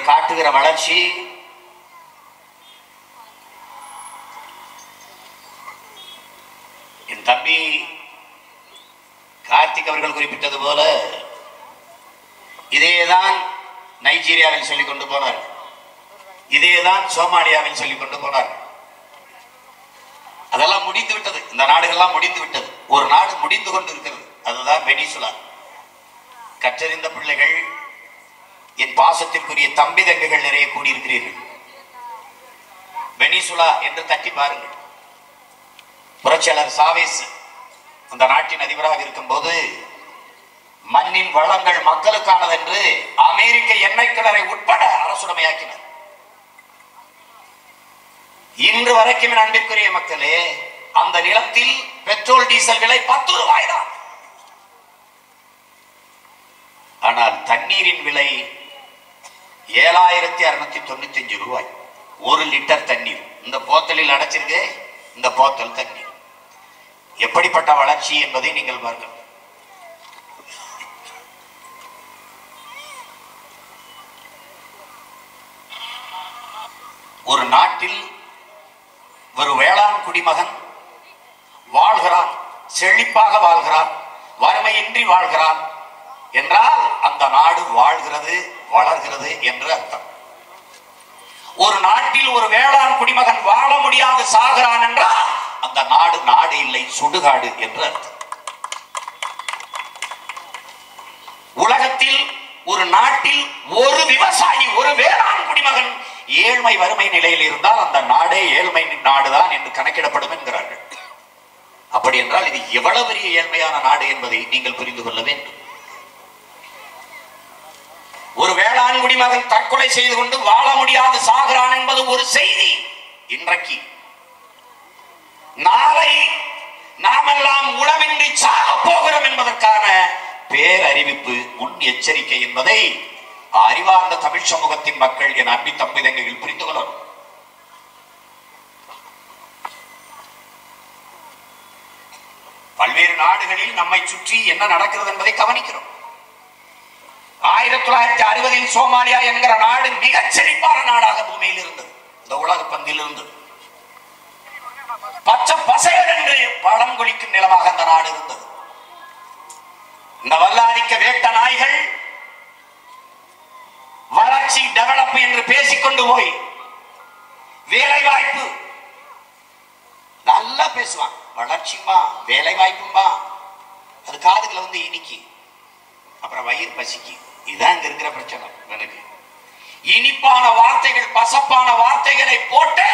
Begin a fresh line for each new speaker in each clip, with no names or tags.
அவர்கள் காட்டுகிற வளர்ச்சி. என் தம்பி கார்த்திக் அவர்கள் குறிப்பிட்டது போல இதேதான் நைஜீரியாவில் சொல்லிக் கொண்டு போனார். இதேதான் சோமாலியாவில் சொல்லிக் கொண்டு போனார். அதெல்லாம் முடிந்து விட்டது. இந்த நாடுகள்லாம் முடிந்து விட்டது. ஒரு நாடு முடிந்து கொண்டு இருக்கிறது. அதுதான் வெனிசுலா. கற்றறிந்த பிள்ளைகள் என் பாசத்திற்குரிய தம்பி தங்கைகள் நிறைய கூடியிருக்கிறீர்கள். வெனிசுலா என்று தட்டி பாருங்கள். புரட்சியாளர் சாவேஸ் அந்த நாட்டின் அதிபராக இருக்கும் போது மண்ணின் வளங்கள் மக்களுக்கானது என்று அமெரிக்க எண்ணெய் கிணறை உட்பட அரசுடமையாக்கினர். இன்று வரைக்கும் அன்பிற்குரிய மக்களே அந்த நிலத்தில் பெட்ரோல் டீசல் விலை பத்து ரூபாய் தான். ஆனால் தண்ணீரின் விலை ஏழாயிரத்தி அறுநூத்தி தொண்ணூத்தி அஞ்சு ரூபாய். ஒரு லிட்டர் தண்ணீர். இந்த போத்தலில் அடைச்சிருக்கு. இந்த போத்தல் தண்ணீர். எப்படிப்பட்ட வளர்ச்சி என்பதை நீங்கள் பாருங்கள் ஒரு நாட்டில் ஒரு வேளாண் குடிமகன் வாழ்கிறான். செழிப்பாக வாழ்கிறான். வறுமையின்றி வாழ்கிறான். என்றால் அந்த நாடு வாழ்கிறது வளர்கிறது என்று அர்த்தம். ஒரு நாட்டில் ஒரு வேளாண் குடிமகன் வாழ முடியாது சாகிறான் என்றால் அந்த நாடு நாடு இல்லை சுடுகாடு என்று அர்த்தம். உலகத்தில் ஒரு நாட்டில் ஒரு விவசாயி ஒரு வேளாண் குடிமகன் ஏழ்மை வறுமை நிலையில் இருந்தால் அந்த நாடே ஏழ்மை நாடுதான் என்று கணக்கிடப்படும் என்கிறார்கள். அப்படி என்றால் இது எவ்வளவு பெரிய ஏழ்மையான நாடு என்பதை நீங்கள் புரிந்து கொள்ள வேண்டும். ஒரு மகன் தற்கொலை செய்து கொண்டு வாழ முடியாது. சாகிறான் என்பது ஒரு செய்தி. இன்றைக்கு நாளை நாமெல்லாம் உணவின்றி சாக போகிறோம் என்பதற்கான பேரறிவிப்பு முன் எச்சரிக்கை என்பதை அறிவார்ந்த தமிழ் சமூகத்தின் மக்கள் என் அன்பி தம்பிதங்கையில் புரிந்து கொள்ளணும். பல்வேறு நாடுகளில் நம்மை சுற்றி என்ன நடக்கிறது என்பதை கவனிக்கிறோம். ஆயிரத்தி தொள்ளாயிரத்தி அறுபதில் சோமாலியா என்கிற நாடு மிகச் செழிப்பான நாடாக பூமியில் இருந்தது. இந்த உலக பந்தில் இருந்தது பச்சை பசையர் என்று பழம் கொளிக்கும் நிலமாக அந்த நாடு இருந்தது. இந்த வல்லாதிக்க வேட்ட நாய்கள் வளர்ச்சி டெவலப் என்று பேசிக்கொண்டு போய் வேலை வாய்ப்பு நல்லா பேசுவான் வளர்ச்சிமா வேலை வாய்ப்பும்பா அது காதுகளை வந்து இனிக்கு. அப்புறம் வயிறு பசிக்கு. இதான் இங்க இருக்கிற பிரச்சனை எனக்கு. இனிப்பான வார்த்தைகள் பசப்பான வார்த்தைகளை போட்டு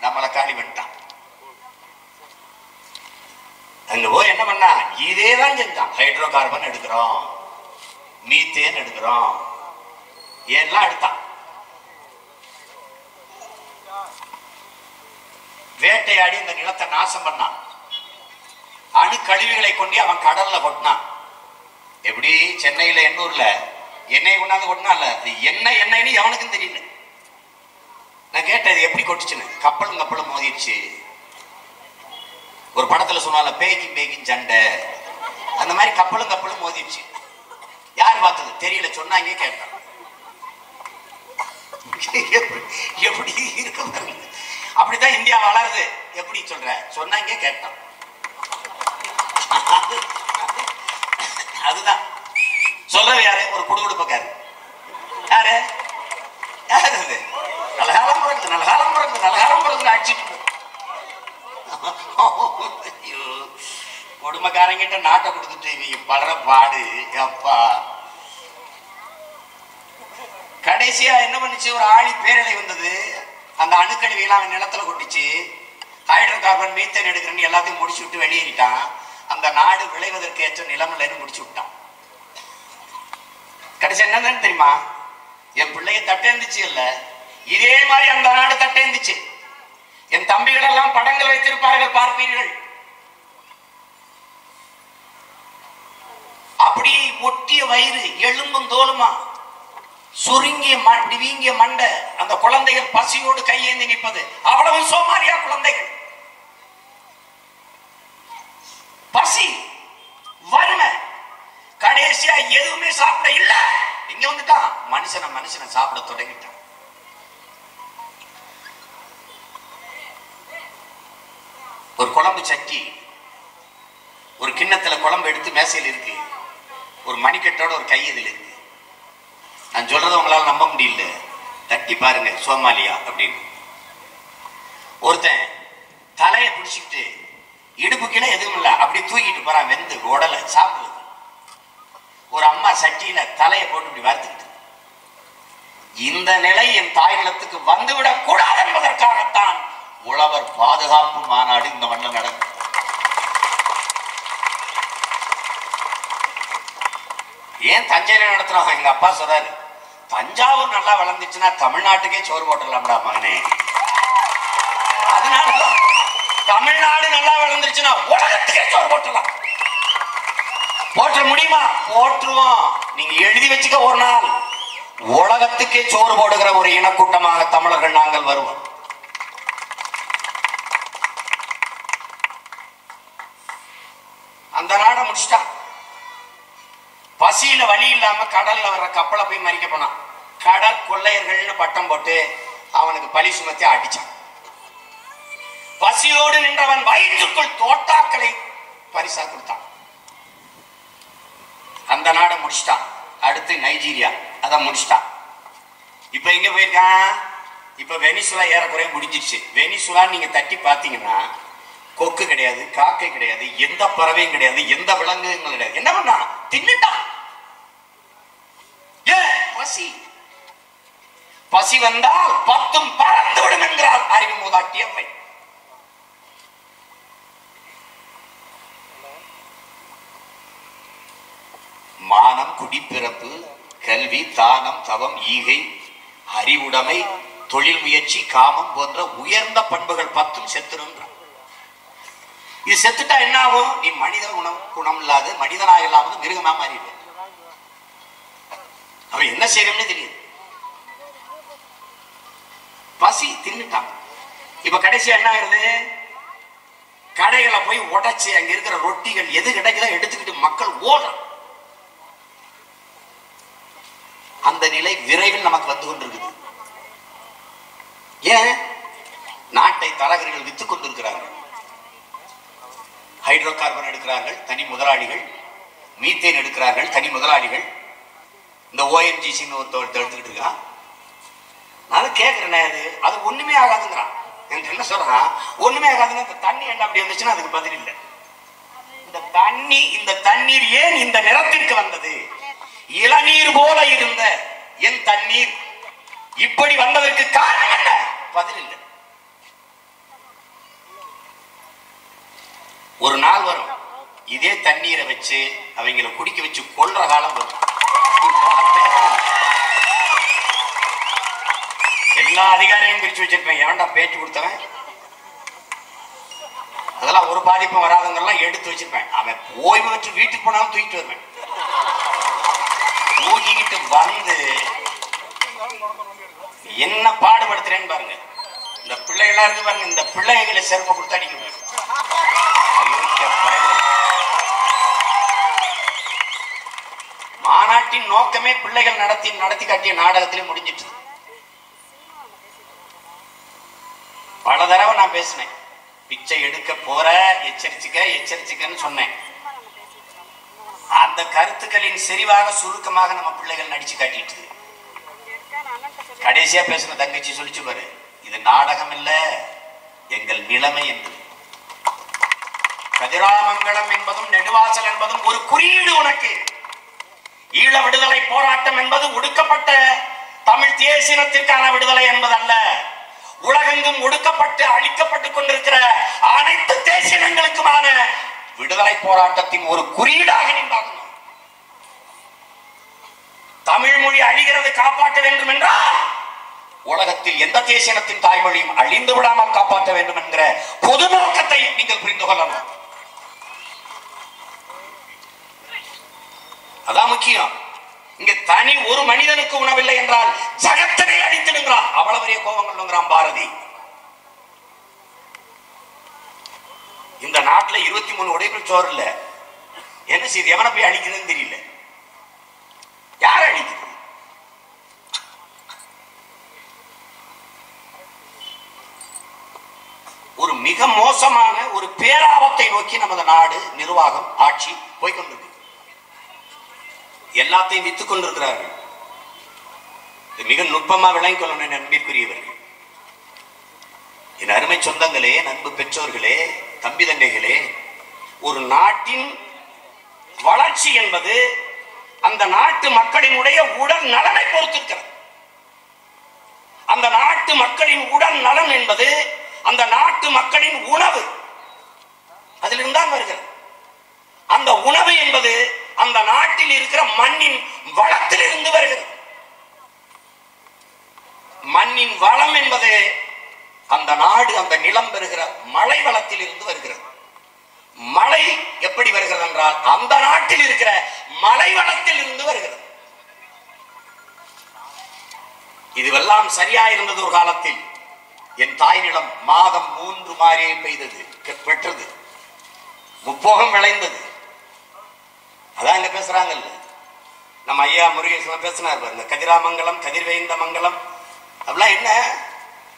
நம்மளை காலி பண்ணிட்டான். அங்க போய் என்ன பண்ணா? இதே தான் செஞ்சான். ஹைட்ரோ கார்பன் எடுக்கிறோம். மீத்தேன் எடுக்கிறோம். எல்லாம் எடுத்தான். வேட்டையாடி இந்த நிலத்தை நாசம் பண்ணான். அணு கழிவுகளை கொண்டு அவன் கடல்ல கொட்டினான். எப்படி? சென்னையில எண்ணூர்ல. எண்ணெய் கொண்டாந்து கொட்டினால அது என்ன எண்ணெய்னு எவனுக்கும் தெரியல. நான் கேட்டேன் இது எப்படி கொட்டுச்சுன்னு. கப்பலும் கப்பலும் மோதிடுச்சு. ஒரு படத்துல சொன்னால பேய்க்கும் பேய்க்கும் சண்டை. அந்த மாதிரி கப்பலும் கப்பலும் மோதிடுச்சு. யார் பார்த்தது? தெரியல சொன்னாங்க கேட்டான். எப்படி- எப்படி இருக்கு பாருங்க. அப்படித்தான் இந்தியா வளருது. எப்படி சொல்ற சொன்னாங்க கேட்டான். அதுதான். சொல்றது யாரு? ஒரு குடுகுடுப்பக்காரு. யாரு? யாரு அது? நல்ல காலம் பிறகுது நல்ல காலம் பிறகு நல்ல காலம் ஐயோ குடும்பக்காரங்கிட்ட நாட்டை கொடுத்துட்டு இவங்க படுற பாடு அப்பா கடைசியா என்ன பண்ணுச்சு? ஒரு ஆழி பேரலை வந்தது. அந்த அணுக்கழிவு எல்லாம் அவன் நிலத்துல கொட்டிச்சு. ஹைட்ரோ கார்பன் மீத்தன் எடுக்கிறேன்னு எல்லாத்தையும் முடிச்சு விட்டு வெளியேறிட்டான். அந்த நாடு விளைவதற்கு ஏற்ற நிலம் இல்லைன்னு முடிச்சு விட்டான். கடைசி என்னன்னு தெரியுமா? என் பிள்ளைய தட்டேந்துச்சு இல்ல. இதே மாதிரி அந்த நாடு தட்டேந்துச்சு என் தம்பிகள் எல்லாம் படங்கள் வைத்திருப்பார்கள் பார்ப்பீர்கள். அப்படி ஒட்டிய வயிறு எலும்பும் தோலுமா? சுருங்கிய மண்டி வீங்கிய மண்டை அந்த குழந்தைகள் பசியோடு கையேந்தி நிற்பது. அவ்வளவு சோமாரியா குழந்தைகள் பசி வறுமை கடைசியா எதுவுமே சாப்பிட இல்ல இங்க வந்துட்டான் மனுஷனை மனுஷனை சாப்பிட தொடங்கிட்டான். ஒரு குழம்பு சட்டி ஒரு கிண்ணத்துல குழம்பு எடுத்து மேசையில் இருக்கு. ஒரு மணிக்கட்டோட ஒரு கை இதில் இருக்கு. நான் சொல்றதை உங்களால நம்ப முடியல. தட்டி பாருங்க சோமாலியா அப்படின்னு. ஒருத்தன் தலையை பிடிச்சிக்கிட்டு இடுப்பு கீழே எதுவும் இல்லை. அப்படி தூக்கிட்டு போறான் வெந்து உடலை சாப்பிடுது ஒரு அம்மா சட்டியில தலையை போட்டு இப்படி வறுத்துக்கிட்டு இந்த நிலை என் தாய் நிலத்துக்கு வந்துவிடக் கூடாது என்பதற்காகத்தான் உழவர் பாதுகாப்பு மாநாடு இந்த மண்ணில் நடக்கும் ஏன் தஞ்சையில நடத்துறோம் எங்க அப்பா சொல்றாரு தஞ்சாவூர் நல்லா வளர்ந்துச்சுன்னா தமிழ்நாட்டுக்கே சோறு போட்டுடலாம்டா மகனே. அதனால தமிழ்நாடு நல்லா வளர்ந்துருச்சுன்னா உலகத்துக்கே சோறு போட்டலாம் போற்ற முடியுமா? போட்டுருவோம் நீங்க எழுதி வச்சுக்க ஒரு நாள். உலகத்துக்கே சோறு போடுகிற ஒரு இனக்கூட்டமாக தமிழர்கள் நாங்கள் வருவோம். அந்த நாடை முடிச்சிட்டான் பசியில வழி இல்லாம கடல்ல வர்ற கப்பலை போய் மறிக்க போனான் கடற் கொள்ளையர்கள்னு பட்டம் போட்டு அவனுக்கு பழி சுமத்தி அடிச்சான். பசியோடு நின்றவன் வயிற்றுக்குள் தோட்டாக்களை பரிசா கொடுத்தான். அந்த நாடை முடிச்சிட்டான் அடுத்து நைஜீரியா. அதை முடிச்சிட்டான் இப்ப எங்கே போயிருக்கான் இப்ப வெனிசுலா ஏறக்குறைய முடிஞ்சிருச்சு வெனிசுலா நீங்க தட்டி பார்த்தீங்கன்னா கொக்கு கிடையாது காக்கை கிடையாது எந்த பறவையும் கிடையாது எந்த விலங்குகளும் கிடையாது. என்ன பண்ணான் தின்னுட்டான் ஏ பசி. பசி வந்தால் பத்தும் பறந்து விடும் என்கிறார் அறிவு மூதாட்டியம்மை மானம் குடிப்பிறப்பு கல்வி தானம் தவம் ஈகை அறிவுடைமை தொழில் முயற்சி காமம் போன்ற உயர்ந்த பண்புகள் பத்தும் செத்துருன்றான் இது செத்துட்டா என்ன ஆகும் நீ மனித குணம் குணம் இல்லாத மனிதனாக இல்லாமல் மிருகமா மாறிடுவேன். அவன் என்ன செய்யணும்னு தெரியுது. பசி தின்னுட்டான். இப்ப கடைசியா என்ன ஆயிருது கடைகளை போய் உடைச்சு அங்க இருக்கிற ரொட்டிகள் எது கிடைக்குதோ எடுத்துக்கிட்டு மக்கள் ஓடுறான் அந்த நிலை விரைவில் நமக்கு வந்து கொண்டிருக்குது. ஏன்? நாட்டை தரகர்கள் வித்துக் கொண்டிருக்கிறார்கள். ஹைட்ரோ கார்பன் எடுக்கிறார்கள் தனி முதலாளிகள். மீத்தேன் எடுக்கிறார்கள் தனி முதலாளிகள். இந்த ஓஎன்ஜிசின்னு ஒருத்தர் எடுத்துக்கிட்டு இருக்கான். நான் கேட்கிறேன் அது. அது ஒண்ணுமே ஆகாதுங்கிறான். எனக்கு என்ன சொல்றான்? ஒண்ணுமே ஆகாதுன்னு இந்த தண்ணி என்ன அப்படி வந்துச்சுன்னா அதுக்கு பதில் இல்லை. இந்த தண்ணி இந்த தண்ணீர் ஏன் இந்த நிறத்திற்கு வந்தது? இளநீர் போல இருந்த என் தண்ணீர். இப்படி வந்ததற்கு காரணம் என்ன? பதில் இல்லை. ஒரு நாள் வரும். இதே தண்ணீரை வச்சு அவங்கள குடிக்க வச்சு கொல்ற காலம் வரும். எல்லா அதிகாரியும் பிரிச்சு வச்சிருப்பேன். ஏன்டா பேச்சு கொடுத்தவன்? அதெல்லாம் ஒரு பாதிப்பும் வராதங்கெல்லாம் எடுத்து வச்சிருப்பேன். அவன் ஓய்வு வச்சு வீட்டுக்கு போனாலும் தூக்கிட்டு வருவேன். தூக்கிக்கிட்டு வந்து என்ன பாடுபடுத்துறேன்னு பாருங்க. இந்த பிள்ளைகளா இருந்து பாருங்க இந்த பிள்ளைகளை செருப்பை கொடுத்து அடிக்கணும் மாநாட்டின் நோக்கமே பிள்ளைகள் நடத்தி நடத்தி காட்டிய நாடகத்திலே முடிஞ்சிட்டு. பல தடவை நான் பேசினேன். பிச்சை எடுக்க போற எச்சரிச்சுக்க எச்சரிச்சுக்கன்னு சொன்னேன். அந்த கருத்துக்களின் செறிவாக சுருக்கமாக நம்ம பிள்ளைகள் நடிச்சு காட்டிட்டு கடைசியா பேசின தங்கச்சி சொல்லிச்சு பாரு இது நாடகம் இல்ல எங்கள் நிலைமை என்று கதிராமங்கலம் என்பதும் நெடுவாசல் என்பதும் ஒரு குறியீடு உனக்கு. ஈழ விடுதலை போராட்டம் என்பது ஒடுக்கப்பட்ட தமிழ் தேசினத்திற்கான விடுதலை என்பது அல்ல உலகெங்கும் ஒடுக்கப்பட்டு அழிக்கப்பட்டுக் கொண்டிருக்கிற அனைத்து தேசியங்களுக்குமான விடுதலை போராட்டத்தின் ஒரு குறியீடாக நின்றார்கள். தமிழ் மொழி அழிகிறது காப்பாற்ற வேண்டும் என்றால் உலகத்தில் எந்த தேசியனத்தின் தாய்மொழியும் அழிந்து விடாமல் காப்பாற்ற வேண்டும் என்கிற பொது நோக்கத்தை நீங்கள் புரிந்து கொள்ளலாம். அதான் முக்கியம். இங்க தனி ஒரு மனிதனுக்கு உணவில்லை என்றால் ஜகத்தினை அடித்திடுங்கிறான் அவ்வளவு பெரிய கோபங்கள் பாரதி. இந்த நாட்டுல இருபத்தி மூணு உடைகள் சோறு இல்ல. என்ன செய்து எவனை போய் அழிக்கிறதுன்னு தெரியல. யார அழிக்கிறது? ஒரு மிக மோசமான ஒரு பேராபத்தை நோக்கி நமது நாடு நிர்வாகம் ஆட்சி போய்கொண்டிருக்கு எல்லாத்தையும் வித்து கொண்டிருக்கிறார்கள். மிக நுட்பமா விளங்கிக் கொள்ளணும் நம்பிக்குரியவர்கள் என் அருமை சொந்தங்களே நண்பு பெற்றோர்களே தம்பி தங்கைகளே ஒரு நாட்டின் வளர்ச்சி என்பது அந்த நாட்டு மக்களினுடைய உடல் நலனை பொறுத்திருக்கிறது. அந்த நாட்டு மக்களின் உடல் நலன் என்பது அந்த நாட்டு மக்களின் உணவு. அதிலிருந்து தான் வருகிறது. அந்த உணவு என்பது அந்த நாட்டில் இருக்கிற மண்ணின் வளத்தில் இருந்து வருகிறது மண்ணின் வளம் என்பது அந்த நாடு அந்த நிலம் பெறுகிற மழை வளத்தில் இருந்து வருகிறது. மழை எப்படி வருகிறது என்றால் அந்த நாட்டில் இருக்கிற மலை வளத்தில் இருந்து வருகிறது. இதுவெல்லாம் சரியா இருந்தது ஒரு காலத்தில். என் தாய் நிலம் மாதம் மூன்று மாறியே பெய்தது பெற்றது. முப்போகம் விளைந்தது. அதான் இங்க பேசுறாங்கல்ல. நம்ம ஐயா முருகேசன் பேசினார் பாருங்க கதிராமங்கலம் கதிர்வேந்த மங்கலம். அப்படிலாம் என்ன?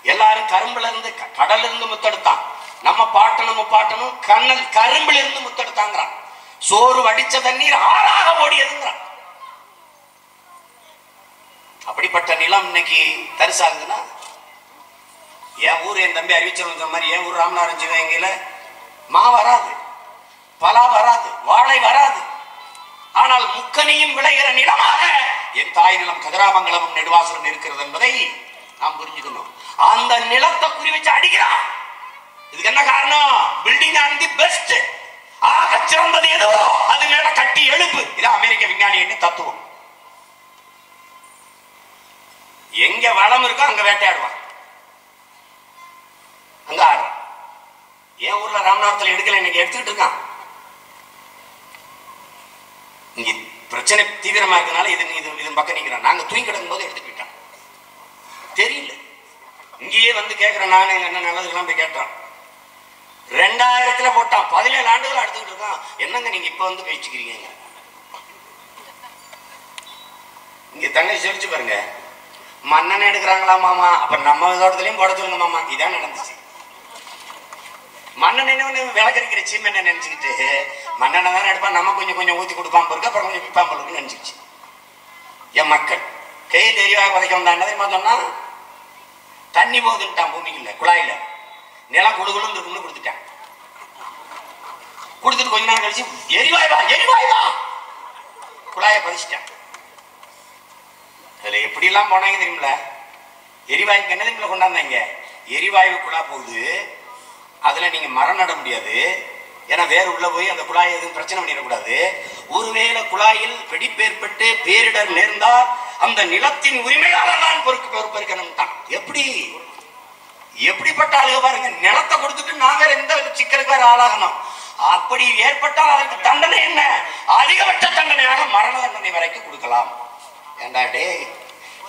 எல்லாரும் கரும்புல இருந்து க- கடல்ல இருந்து முத்தெடுத்தான். நம்ம பாட்டனும் முப்பாட்டனும் கண்ணல் கரும்புல இருந்து முத்தெடுத்தாங்கிறான். சோறு வடிச்ச தண்ணீர் ஆறாக ஓடியதுங்கிறான். அப்படிப்பட்ட நிலம் இன்னைக்கு தரிசாகுதுன்னா என் ஊர் என் தம்பி அறிவிச்சவன் சொன்ன மாதிரி என் ஊர் ராமநாதன் சிவகங்கையில மா வராது பலா வராது வாழை வராது. ஆனால் முக்கனியும் விளைகிற நிலமாக என் தாய் நிலம் கதிராமங்கலமும் நெடுவாசலும் இருக்கிறது என்பதை நாம் புரிஞ்சுக்கணும். அந்த நிலத்தை குறி வச்சு அடிக்கிறான். இதுக்கு என்ன காரணம்? பில்டிங் ஆன் தி பெஸ்ட் ஆக சிறந்தது எதுவோ அது மேல கட்டி எழுப்பு. இது அமெரிக்க விஞ்ஞானி தத்துவம். எங்க வளம் இருக்கோ அங்க வேட்டையாடுவான். அங்க ஆடுறான் என் ஊர்ல ராமநாதத்துல எடுக்கல இன்னைக்கு எடுத்துக்கிட்டு இருக்கான். இங்க பிரச்சனை தீவிரமா இருக்கனால இது இது இதன் பக்கம் நிக்கிறான் நாங்க தூங்கி கிடக்கும் போது எடுத்துக்கிட்டு தெரியல. இங்கேயே வந்து கேட்கிறேன் நான் எங்க அண்ணன் நல்லதுக்கெல்லாம் போய் கேட்டான். ரெண்டாயிரத்துல போட்டான். பதினேழு ஆண்டுகள் அடுத்துக்கிட்டு இருக்கான். என்னங்க நீங்க இப்ப வந்து பேச்சுக்கிறீங்க இங்க தங்கை சொல்லிச்சு பாருங்க. மண்ணெண்ணெய் எடுக்கிறாங்களா மாமா? அப்ப நம்ம தோட்டத்திலையும் போட சொல்லுங்க மாமா. இதான் நடந்துச்சு. மண்ணெண்ணெய் விளக்கறிக்கிற சீமெண்ணை நினைச்சுக்கிட்டு? மன்னனை தானே எடுப்பான். நம்ம கொஞ்சம் கொஞ்சம் ஊத்தி கொடுப்பான் பிறகு அப்புறம் கொஞ்சம் விற்பான் பொருக்குன்னு நினைச்சுக்கிச்சு. என் மக்கள் கையை தெரியவாக உதைக்க வந்தான். என்ன தெரியுமா சொன்னா தண்ணி போகுதுன்ட்டான் பூமிக்குள்ள குழாயில. நிலம் குழுகுலும் இருக்கும்னு கொடுத்துட்டான். கொடுத்துட்டு கொஞ்ச நேரம் கழிச்சு எரிவாய் வா குழாயை பதிச்சிட்டான். அதுல எப்படி எல்லாம் போனாங்க தெரியுமில எரிவாயுக்கு என்ன தெரியுமில கொண்டாந்தாங்க? எரிவாயு குழா போகுது. அதுல நீங்க மரம் நட முடியாது. ஏன்னா வேறு உள்ள போய் அந்த குழாய் எதுவும் பிரச்சனை பண்ணிடக்கூடாது. ஒருவேளை குழாயில் வெடிப்பு ஏற்பட்டு பேரிடர் நேர்ந்தால் அந்த நிலத்தின் உரிமையாளர் தான் பொறுப்பு பொறுப்பேற்கணும்ட்டான் எப்படிப்பட்ட ஆளுக பாருங்க நிலத்தை கொடுத்துட்டு நாங்க எந்த சிக்கலுக்கு வேற ஆளாகணும்? அப்படி ஏற்பட்டால் அதற்கு தண்டனை என்ன? அதிகபட்ச தண்டனையாக மரண தண்டனை வரைக்கும் கொடுக்கலாம். ஏண்டா டேய்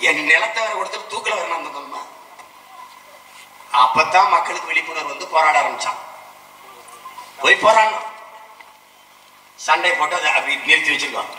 என் நிலத்தை வேற கொடுத்துட்டு தூக்கில் வரணும் அந்த தம்மா அப்பதான் மக்களுக்கு விழிப்புணர்வு வந்து போராட ஆரம்பிச்சான். போய் போராடணும். சண்டை போட்டு அதை அப்படி நிறுத்தி வச்சிருக்கான்